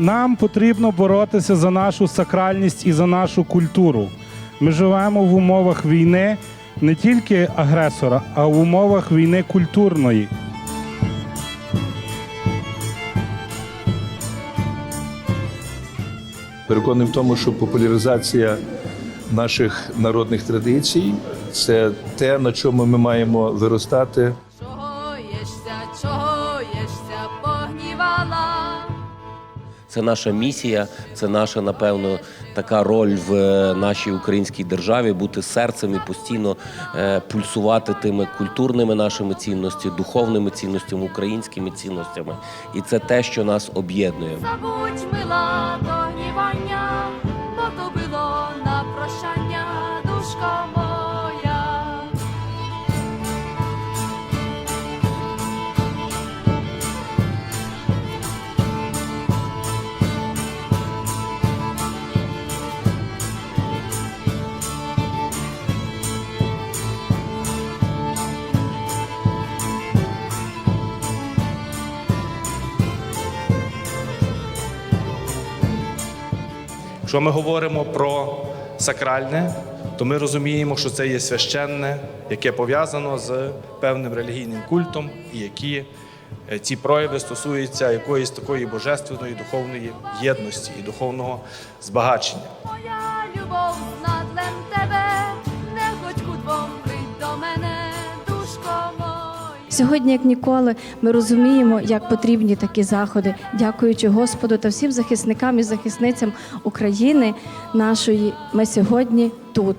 Нам потрібно боротися за нашу сакральність і за нашу культуру. Ми живемо в умовах війни не тільки агресора, а в умовах війни культурної. Переконаний в тому, що популяризація наших народних традицій це те, на чому ми маємо виростати. Це наша місія, це наша, напевно, така роль в е, нашій українській державі бути серцем і постійно е, пульсувати тими культурними нашими цінностями, духовними цінностями, українськими цінностями. І це те, що нас об'єднує. Якщо ми говоримо про сакральне, то ми розуміємо, що це є священне, яке пов'язано з певним релігійним культом, і які е, ці прояви стосуються якоїсь такої божественної духовної єдності і духовного збагачення. Сьогодні, як ніколи, ми розуміємо, як потрібні такі заходи, дякуючи Господу та всім захисникам і захисницям України нашої. Ми сьогодні тут.